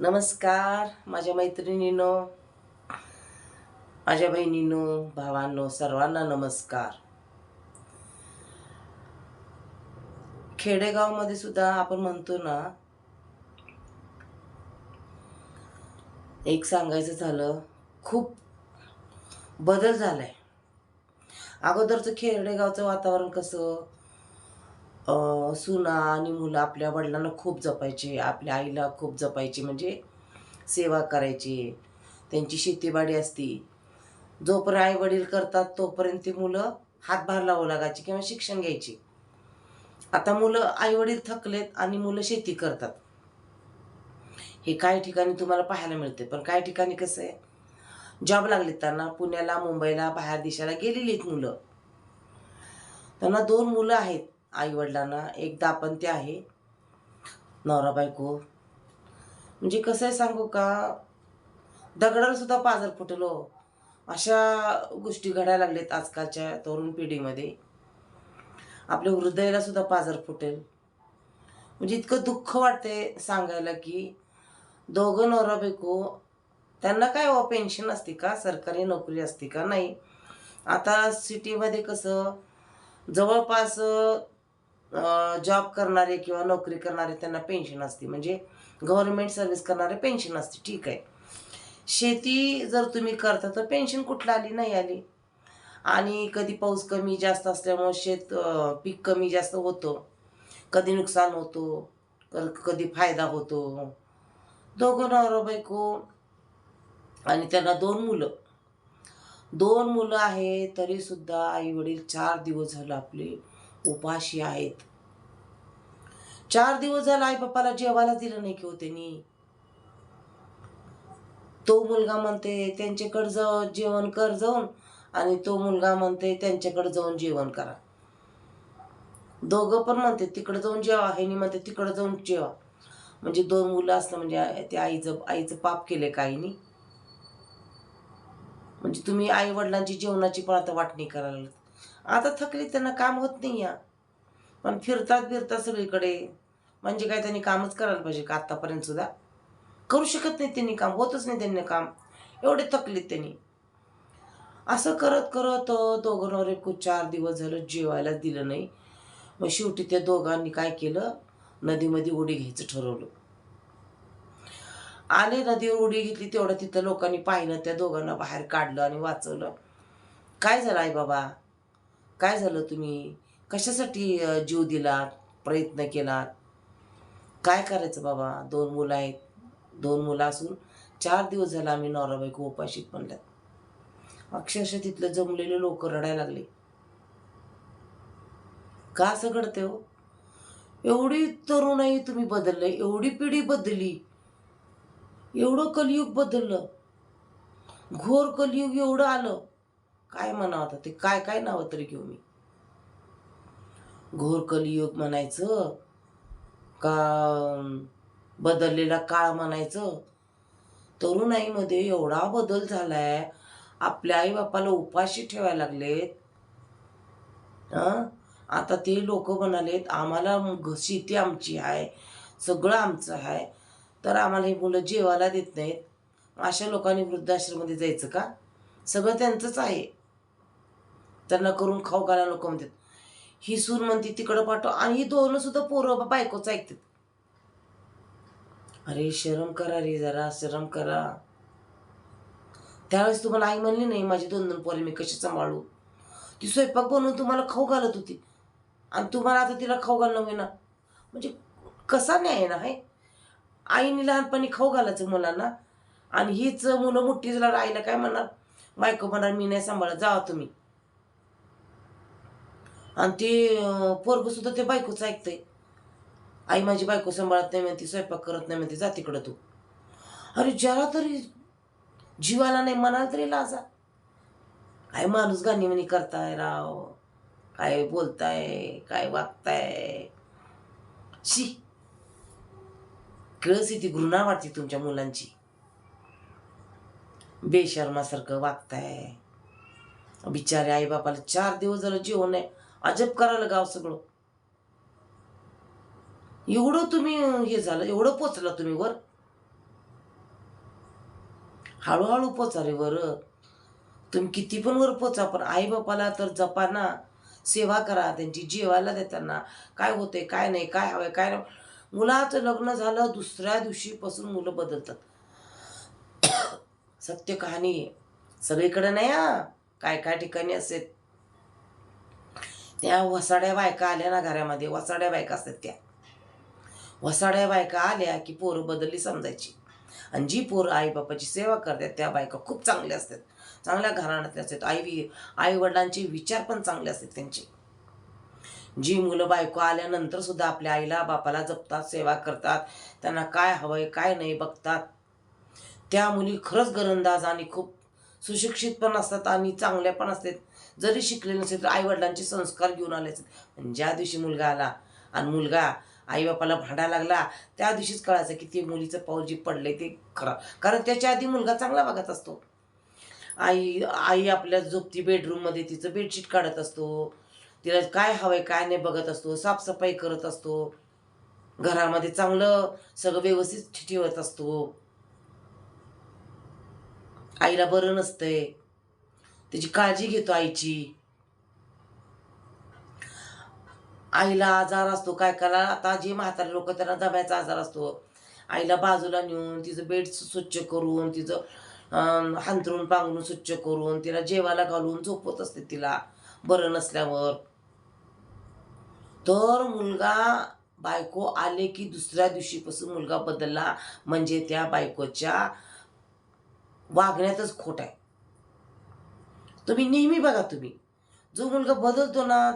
नमस्कार माझ्या मैत्रिणीनो माझ्या बहिणीनो भावांनो सर्वांना नमस्कार. खेडेगावमध्ये सुद्धा आपण म्हणतो ना एक सांगायचं झालं खूप बदल झालाय. अगोदरचं खेडेगावचं वातावरण कसं? सुना आणि मुलं आपल्या वडिलांना खूप जपायचे आपल्या आईला खूप जपायची म्हणजे सेवा करायची. त्यांची शेतीबाडी असती. जोपर्यंत आई वडील करतात तोपर्यंत ती मुलं हातभार लावू लागायची किंवा शिक्षण घ्यायची. आता मुलं आई वडील थकलेत आणि मुलं शेती करतात. हे काही ठिकाणी तुम्हाला पाहायला मिळते पण काही ठिकाणी कसं आहे जॉब लागलेत त्यांना. पुण्याला मुंबईला बाहेर देशाला गेलेली आहेत मुलं. त्यांना दोन मुलं आहेत. आईवडिलांना एक दापंत्य आहे. नवरा बायको म्हणजे कसं आहे सांगू का? दगडालासुद्धा पाजर फुटलो. अशा गोष्टी घडायला लागलेत आजकालच्या तरुण पिढीमध्ये. आपल्या हृदयाला सुद्धा पाजर फुटेल. म्हणजे इतकं दुःख वाटते सांगायला की दोघं नवरा बायको त्यांना काय व पेन्शन असते का? सरकारी नोकरी असते का? नाही. आता सिटीमध्ये कसं जवळपास जॉब करणारे किंवा नोकरी करणारे त्यांना पेन्शन असते. म्हणजे गव्हर्नमेंट सर्व्हिस करणारे पेन्शन असते. ठीक आहे. शेती जर तुम्ही करता तर पेन्शन कुठलं आली? नाही आली. आणि कधी पाऊस कमी जास्त असल्यामुळे शेत पीक कमी जास्त होतं. कधी नुकसान होतो. क- कधी फायदा होतो. दोघं नवरा बायको आणि त्यांना दोन मुलं. दोन मुलं आहे तरीसुद्धा आईवडील चार दिवस झालं आपले उपाशी आहेत. चार दिवस झाला आई बाप्पाला जेवायला दिलं नाही की हो त्यांनी. तो मुलगा म्हणते त्यांच्याकडे जाऊ जेवण कर जाऊन आणि तो मुलगा म्हणते त्यांच्याकडे जाऊन जेवण करा. दोघं पण म्हणते तिकडं जाऊन जेवा. ह्यानी म्हणते तिकडं जाऊन जेवा. म्हणजे दोन मुलं असतं म्हणजे ते आईचं आईचं पाप केले काहीनी म्हणजे तुम्ही आई वडिलांची जेवणाची पण आता वाटणी करायला आता थकली त्यांना काम होत नाही या. पण फिरतात फिरतात सगळीकडे. म्हणजे काय त्यांनी कामच करायला पाहिजे का आत्तापर्यंत सुद्धा? करू शकत नाही त्यांनी काम होतच नाही त्यांनी काम. एवढे थकलीत त्यांनी. असं करत करत दोघं नवरे चार दिवस झालं जेवायला दिलं नाही. मग शेवटी त्या दोघांनी काय केलं? नदीमध्ये उडी घ्यायचं ठरवलं. आले नदीवर उडी घेतली तेवढं तिथं लोकांनी पाहिलं त्या दोघांना बाहेर काढलं आणि वाचवलं. काय झालं आई बाबा? काय झालं तुम्ही? कशासाठी जीव दिलात प्रयत्न केलात काय करायचं बाबा? दोन मुलं आहेत. दोन मुलं असून चार दिवस झाला आम्ही नवरा बायको उपाशीत म्हणल्यात अक्षरशः तिथलं जमलेले लोक रडायला लागले. का असं घडते हो? एवढी तरुणाई तुम्ही बदललं एवढी पिढी बदलली एवढं कलियुग बदललं. घोर कलियुग एवढं आलं. काय म्हणावं आता? ते काय काय नावं तरी घेऊ मी. घोर कलियुग म्हणायचं का बदललेला काळ म्हणायचं. तरुणाईमध्ये एवढा बदल झालाय आपल्या आई बापाला उपाशी ठेवायला लागलेत. आता ते लोक म्हणालेत आम्हाला शेती आमची आहे सगळं आमचं आहे. तर आम्हाला ही मुलं जेवायला देत नाहीत. अशा लोकांनी वृद्धाश्रममध्ये जायचं का? सगळं त्यांचंच आहे. त्यांना करून खाऊ घालायला नको म्हणतात. ही सून म्हणते तिकडं पाठव. आणि ही दोन सुद्धा पोरं बायकोच ऐकतात. अरे शरम करा रे जरा शरम करा. त्यावेळेस तुम्हाला आई म्हणली नाही माझी दोन दोन पोरे मी कशी सांभाळू? ती स्वयंपाक बनवून तुम्हाला खाऊ घालत होती. आणि तुम्हाला आता तिला खाऊ घालणं होईना. म्हणजे कसा न्याय ना हे आईने लहानपणी खाऊ घालायचं मुलांना. आणि हीच मुलं मोठी झाल्यावर आईला काय म्हणणार? बायको म्हणणार मी नाही सांभाळत जावा तुम्ही. आणि ते पोरग सुद्धा ते बायकोच ऐकतंय. आई माझी बायको सांभाळत नाही म्हणते स्वयंपाक करत नाही म्हणते जा तिकडं तू. अरे जरा तरी जीवाला नाही म्हणाल तरी लाजा. काय माणूस गाणी करताय राव? काय बोलताय? काय वागताय? शी. कळस ती घृणा वाटते तुमच्या मुलांची. बेशर्मासारखं वागताय. बिचारे आई बापाला चार दिवस झालं जेवण आहे अजब करायला गाव सगळं. एवढं तुम्ही हे झालं एवढं पोचला तुम्ही वर? हळूहळू पोचा रे वर. तुम्ही किती पण वर पोचा पण आई बापाला तर जपाना सेवा करा त्यांची जेवायला देताना काय होते काय नाही काय हवंय काय नाही. मुलाचं लग्न झालं दुसऱ्या दिवशीपासून मुलं बदलतात. सत्य कहाणी सगळीकडे नाही हा. काय काय ठिकाणी असेल. त्या वसाड्या बायका आल्या ना घरामध्ये. वसाड्या बायका असतात त्या. वसाड्या बायका आल्या की पोरं बदलली समजायची. आणि जी पोरं आई बापाची सेवा करतात त्या बायका खूप चांगल्या असतात. चांगल्या घराण्यातल्या असतात. आई आई वडिलांचे विचार पण चांगले असतात त्यांचे. जी मुलं बायको आल्यानंतर सुद्धा आपल्या आईला बापाला जपतात सेवा करतात. त्यांना काय हवंय काय नाही बघतात. त्या मुली खरंच गरंदाज आणि खूप सुशिक्षित पण असतात आणि चांगल्या पण असतात. जरी शिकले नसेल तर आईवडिलांचे संस्कार घेऊन आले असतात पण ज्या दिवशी मुलगा आला आणि मुलगा आईबापाला भांडायला लागला त्या दिवशीच कळायचं की ते मुलीचं पाऊल जे पडलंय ते खरं. कारण त्याच्या आधी मुलगा चांगला बघत असतो. आई आई आपल्या झोपती बेडरूममध्ये तिचं बेडशीट काढत असतो. तिला काय हवंय काय नाही बघत असतो. साफसफाई करत असतो. घरामध्ये चांगलं सगळं व्यवस्थित ठेवत असतो. आईला बरं नसतंय. त्याची काळजी घेतो आईची. आईला आजार असतो काय करा आता जे म्हातारे लोक त्यांना दम्याचा आजार असतो. आईला बाजूला नेऊन तिचं बेड स्वच्छ करून तिचं अं, हांतरून पांघरून स्वच्छ करून तिला जेवायला घालून झोपत असते तिला बरं नसल्यावर. तर मुलगा बायको आले की दुसऱ्या दिवशीपासून मुलगा बदलला म्हणजे त्या बायकोच्या वागण्यातच खोट आहे. तुम्ही नेहमी बघा तुम्ही. जो मुलगा बदलतो ना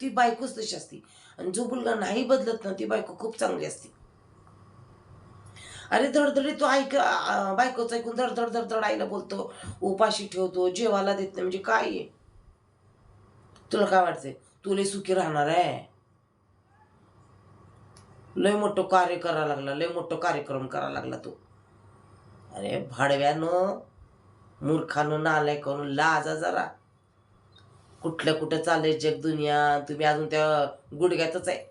ती बायकोच तशी असते. आणि जो मुलगा नाही बदलत ना ती बायको खूप चांगली असते. अरे धडधडी तो ऐक बायकोच बायकोचं ऐकून धडधड धडधड आईला बोलतो उपाशी ठेवतो जेवायला देत नाही म्हणजे काय आहे? तुला काय वाटतंय? तू सुखी राहणार आहे. लय मोठं कार्य करायला लागला लय मोठं कार्यक्रम करायला लागला तो. अरे भाडव्यानं मूर्खानं नालाय करून लाजा जरा. कुठलं कुठं चाललंय जग दुनिया तुम्ही अजून त्या गुडघ्यातच आहे.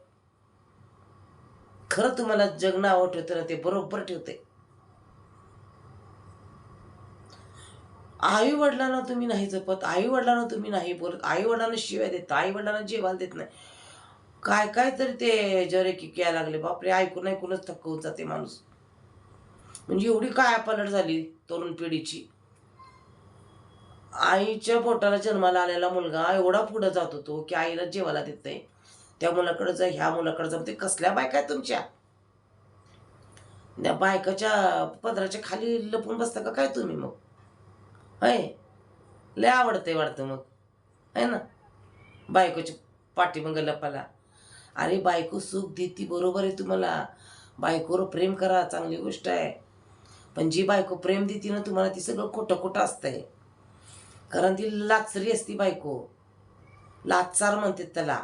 खरं तुम्हाला जग नावं ठेवतं ना ते बरोबर ठेवते. आई वडिलांना तुम्ही नाही जपत आई वडिलांना तुम्ही नाही बोलत आई वडिलांना शिवाय देत आई वडिलांना जेवायला देत नाही. काय काय तरी ते जरे की यायला लागले बापरे ऐकून ऐकूनच थकवून जाते माणूस. म्हणजे एवढी काय पलट झाली तरुण पिढीची? आईच्या पोटाला जन्माला आलेला मुलगा एवढा पुढं जात होतो की आईला जेवायला देत नाही. त्या मुलाकडे जा ह्या मुलाकडे जा ते कसल्या बायका आहेत तुमच्या? त्या बायकाच्या पदराच्या खाली लपून बसता का काय तुम्ही मग? आहे लय आवडते वाटतं मग. आहे ना? बायकोच्या पाठीमागं लपाला अरे बायको सुख देती बरोबर आहे तुम्हाला. बायकोवर प्रेम करा चांगली गोष्ट आहे. पण जी बायको प्रेम देते ना तुम्हाला ती सगळं खोटं खोटं असतंय. कारण ती लाचरी असती बायको. लाचार म्हणतात त्याला.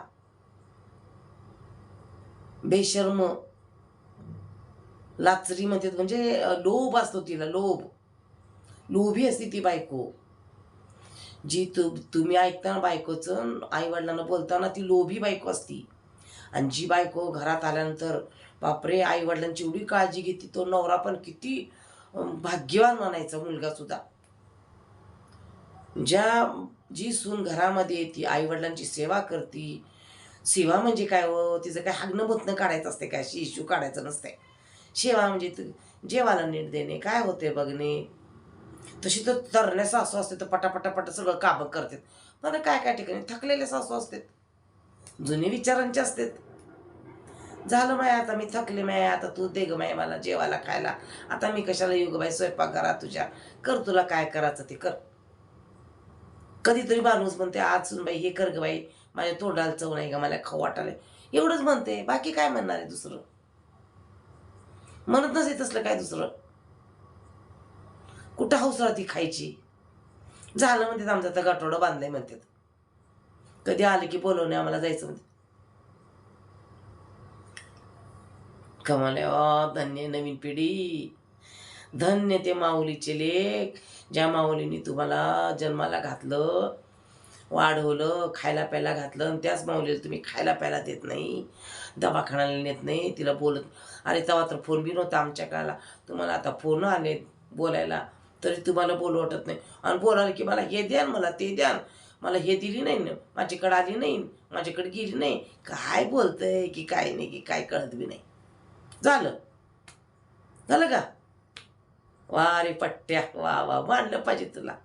बेशर्म. लाचरी म्हणतात म्हणजे लोभ असतो तिला लोभ. लोभी असते ती बायको. जी तु तुम्ही ऐकताना बायकोचं आई वडिलांना बोलताना ती लोभी बायको असती. आणि जी बायको घरात आल्यानंतर बापरे आई वडिलांची एवढी काळजी घेते तो नवरा पण किती भाग्यवान मानायचा मुलगासुद्धा ज्या जी सून घरामध्ये येते आईवडिलांची सेवा करती सेवा म्हणजे काय व तिचं काय हागणं बोतणं काढायचं असते काय शिशू काढायचं नसते. सेवा म्हणजे तू जेवाला नीट देणे काय होते बघणे? तशी तर तरण्या सासू असते तर पटापटापट सगळं कामं करतात पण काय काय ठिकाणी थकलेले सासू असतात. जुने विचारांचे असतात. झालं माय आता मी थकले माय आता तू दे ग माय मला जेवायला खायला. आता मी कशाला युग बाई स्वयंपाक करा तुझ्या. कर तुला काय करायचं ते कर. कधीतरी माणूस म्हणते आजून बाई हे कर ग बाई माझ्या तोंडाला चव नाही का मला खाऊ वाटायला एवढंच म्हणते बाकी काय म्हणणार आहे दुसरं? म्हणत नसे तसलं काय दुसरं? कुठं हौस ती खायची? झालं म्हणतात आमचं आता गटोडं बांधलंय म्हणतात कधी आलं की बोलवणे आम्हाला जायचं म्हणते. कमाल धन्य नवीन पिढी. धन्य ते माऊलीचे लेख ज्या माऊलीने तुम्हाला जन्माला घातलं वाढवलं खायला प्यायला घातलं आणि त्याच माऊलीला तुम्ही खायला प्यायला देत नाही दवाखान्याला नेत नाही तिला बोलत अरे तेव्हा तर फोन बी नव्हता आमच्या काळाला. तुम्हाला आता फोन आले बोलायला तरी तुम्हाला बोलू वाटत नाही. आणि बोलायला की मला हे द्या मला ते द्या मला हे दिली नाही ना माझ्याकडे आली नाही माझ्याकडे गेली नाही. काय बोलतंय की काय नाही की काय कळत बी नाही. झालं. झालं का? वा रे पट्ट्या वा वा मानलं पाहिजे तुला.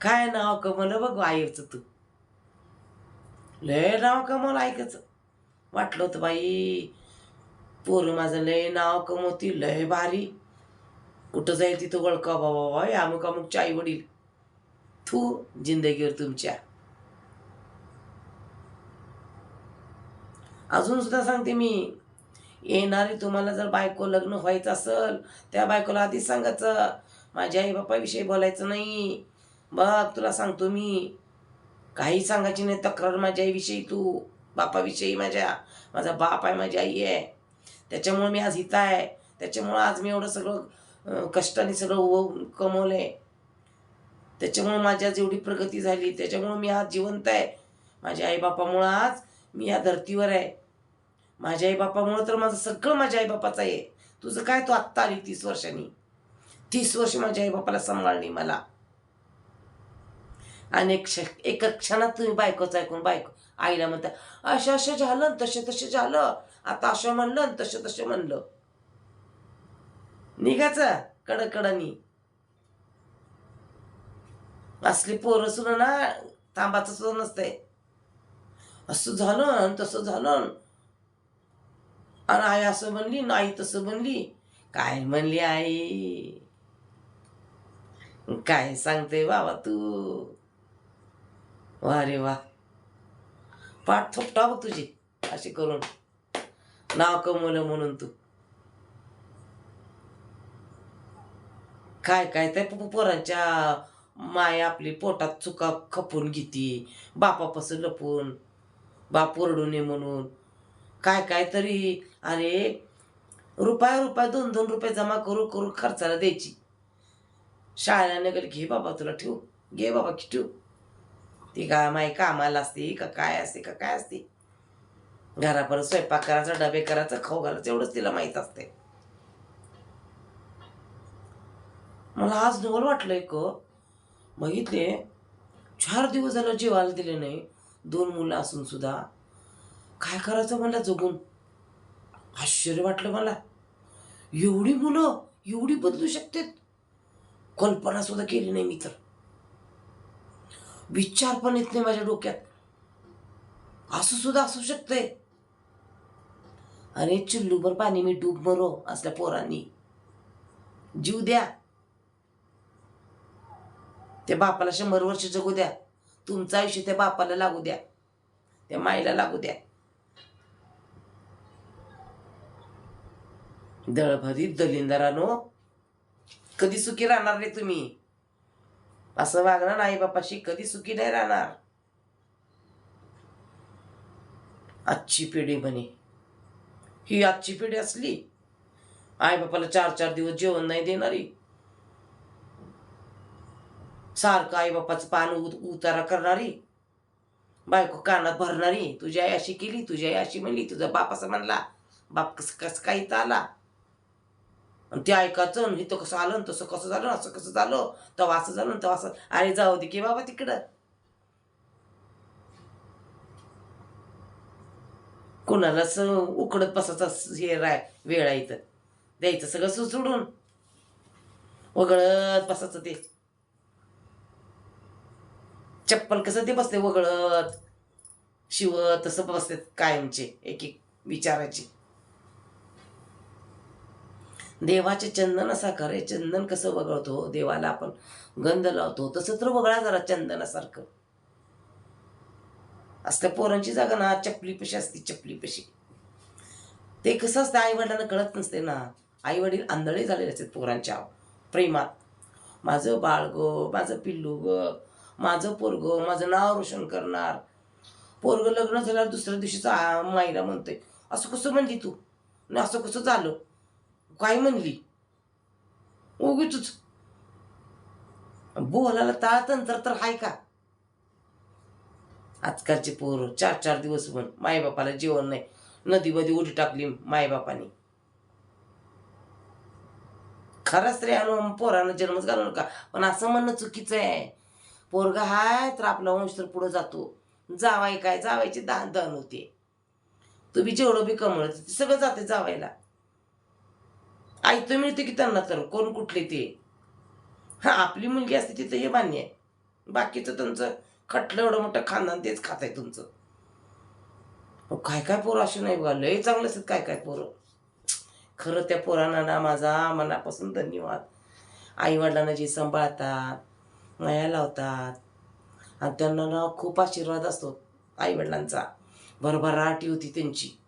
काय नाव कमलं बघ आईचं तू. लय नाव कमल ऐकायचं वाटलं होतं बाई पोरं माझं लय नाव कमवती लय भारी. कुठं जाईल तिथं वळका बाबा बाबा अमुक अमुकचे आई वडील थू जिंदगीवर तुमच्या. अजून सुद्धा सांगते मी येणारी तुम्हाला जर बायको लग्न व्हायचं असेल त्या बायकोला आधीच सांगायचं माझ्या आई बापाविषयी बोलायचं नाही. बघ तुला सांगतो मी. काही सांगायची नाही तक्रार माझ्या आईविषयी तू. बापाविषयी माझ्या. माझा बाप आहे माझी आई आहे. त्याच्यामुळे मी आज हिता आहे. त्याच्यामुळं आज मी एवढं सगळं कष्टाने सगळं उ कमवलं आहे त्याच्यामुळं माझ्या जेवढी प्रगती झाली. त्याच्यामुळं मी आज जिवंत आहे. माझ्या आईबापामुळं आज मी या धर्तीवर आहे. माझ्या आईबापामुळं तर माझं सगळं माझ्या आईबापाचं आहे. तुझं काय तू आत्ता आली तीस वर्षांनी? तीस वर्ष माझ्या आईबापाला सांभाळली मला. आणि एक क्ष एका क्षणात तुम्ही बायकोचं ऐकून बायको आईला म्हणता अशा असं झालं तसे तसे झालं. आता असं म्हणलं तसे तसे म्हणलं. निघायचं कडकडानी. असली पोरं सुद्धा ना थांबाचं सुद्धा नसतंय. असं झालं तसं झालं आणि आई असं म्हणली नाही तसं म्हणली. काय म्हणली आई? काय सांगते बाबा तू? वा रे वा. पाठ थोपटा बघ तुझी अशी करून. नाव कमवलं म्हणून तू. काय काय त्या पोरांच्या माय आपली पोटात चुका खपून घेती. बापापासून लपून. बाप ओरडू नये म्हणून. काय काय तरी अरे रुपया रुपया दोन दोन रुपये जमा करू करू खर्चाला द्यायची. शाळेला नगर घे बाबा तुला ठेवू. घे बाबा की ठेवू. ती काय माई कामाला असते का काय असते का काय असते. घरापर्यंत स्वयंपाक करायचा डबे करायचा खाऊ घालायचं एवढंच तिला माहीत असते मला आज नवल वाटलंय क बघितले? चार दिवस झालं जेवायला दिले नाही. दोन मुलं असून सुद्धा. काय करायचं मला जगून? आश्चर्य वाटलं मला. एवढी मुलं एवढी बदलू शकतात? कल्पना सुद्धा केली नाही मी तर. विचार पण येत नाही माझ्या डोक्यात. असं सुद्धा असू शकतंय. अरे चिल्लूभर पाणी मी डूब मरो असल्या पोरांनी. जीव द्या. त्या बापाला शंभर वर्ष जगू द्या. तुमचं आयुष्य त्या बापाला लागू द्या. त्या माईला लागू द्या. दळभरीत दलिंदरानो कधी सुखी राहणार नाही तुम्ही? असं वागणार आई बापाशी कधी सुखी नाही राहणार. आजची पिढी म्हणे. ही आजची पिढी असली आई बापाला चार चार दिवस जेवण नाही देणारी. सारखं आई बापाचं पान उत उतारा करणारी. बायको कानात भरणारी. तुझी आई अशी केली तुझी आई अशी म्हणली तुझा बाप असं म्हणला. बाप कसं कसं काही आला? आणि ते ऐकायचं आणि इथं कसं आलं तसं कसं झालं असं कसं झालं? तेव्हा असं झालं तेव्हा असं अरे जाऊ दे की बाबा तिकडं. कोणाला असं उकडत बसायचं हे राय वेळ आहे इथं. द्यायचं सगळं सु- वगळत बसायचं ते. चप्पल कसं ते बसते वगळत. शिवत तसं बसते कायमचे एक एक विचाराचे देवाचे चंदन असा खरे चंदन कसं वगळतो? देवाला आपण गंध लावतो. तसं तर वगळा जरा चंदनासारखं. असल्या पोरांची जागा ना चपली पशी असते चपली पशी ते कसं असतं आई वडिलांना कळत नसते ना. आई वडील आंधळे झालेले असतात पोरांच्या प्रेमात. माझं बाळ गो माझं पिल्लू ग माझं पोरग माझं नाव रोशन करणार. पोरग लग्न झाल्यावर दुसऱ्या दिवशीचा आ- माईला म्हणतोय. असं कसं म्हणली तू? आणि असं कसं झालं? काय म्हणली? उगीच बोलायला ताळतंत्र तर हाय का? आजकालचे पोरं चार चार दिवस म्हण मायबापाला जेवण नाही. नदीमध्ये उडी टाकली मायबापाने. रे स्त्रियानं पोरानं जन्मच घालू नका. पण असं म्हणणं चुकीचं आहे. पोरगा हाय तर आपला वंश तर पुढं जातो. जावाय काय? जावायची दान दहन होते. तुम्ही जेवढं बी कमवलं ते सगळं जाते जावायला ऐकतं मिळतं की त्यांना तर. कोण कुठले ते? हा आपली मुलगी असते तिथं हे मान्य आहे. बाकीचं तुमचं खटलं एवढं मोठं खानदान तेच खात आहे तुमचं. काय काय पोरं असे नाही बघा. लय चांगलं असतात काय काय पोरं. खरं त्या पोरांना ना माझा मनापासून धन्यवाद. आईवडिलांना जे सांभाळतात माया लावतात. आणि त्यांना ना खूप आशीर्वाद असतो आईवडिलांचा. भरभराटी होती त्यांची.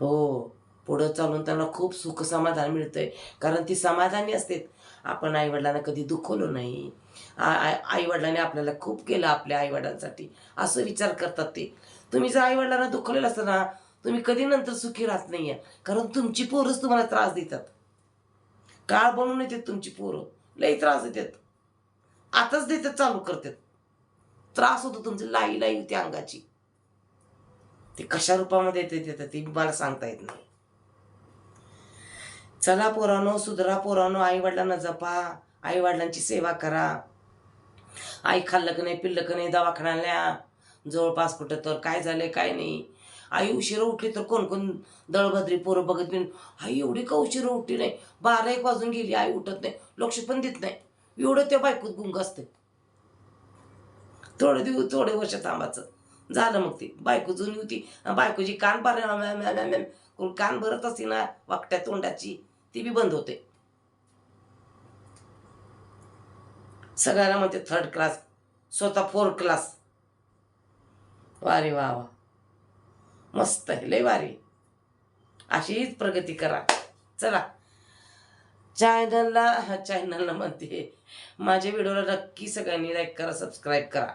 हो. पुढं चालून त्यांना खूप सुख समाधान मिळतंय. कारण ती समाधानी असते आपण आईवडिलांना कधी दुखवलो नाही. आईवडिलांनी आपल्याला खूप केलं आपल्या आईवडिलांसाठी. असं विचार करतात ते. तुम्ही जर आईवडिलांना दुखवलेलं असतं ना तुम्ही कधी नंतर सुखी राहत नाही आहे कारण तुमची पोरंच तुम्हाला त्रास देतात. काळ बनून येतात तुमची पोरं. लई त्रास देतात. आताच देतात चालू करतात. त्रास होतो तुमची लाई लाई होती अंगाची. ते कशा रूपामध्ये येते देतात ते मला सांगता येत नाही. चला पोरानो सुधरा पोरानो आई वडिलांना जपा. आई वडिलांची सेवा करा. आई खाल्लं का नाही पिल्लं का नाही दवाखान्याला जवळपास कुठं तर काय झालंय काय नाही. आई उशिरा उठली तर कोण कोण दळभद्री पोरं बघत नाही आई एवढी का उशिरा उठली नाही? बारा एक वाजून गेली आई उठत नाही लक्ष पण देत नाही. एवढं त्या बायकोत गुंग असते थोडे दिवस थोडे वर्ष थांबायचं. झालं मग ती. बायको जुनी होती. बायकोची कान पार कान भरत असते ना वाकट्या तोंडाची. ती बी बंद होते. सगळ्यांना म्हणते थर्ड क्लास स्वतः फोर्थ क्लास वारे वा वा. मस्त आहे लय वारी. अशीच प्रगती करा. चला. चॅनलला चॅनलला म्हणते माझ्या व्हिडिओला नक्की सगळ्यांनी लाईक करा सबस्क्राईब करा.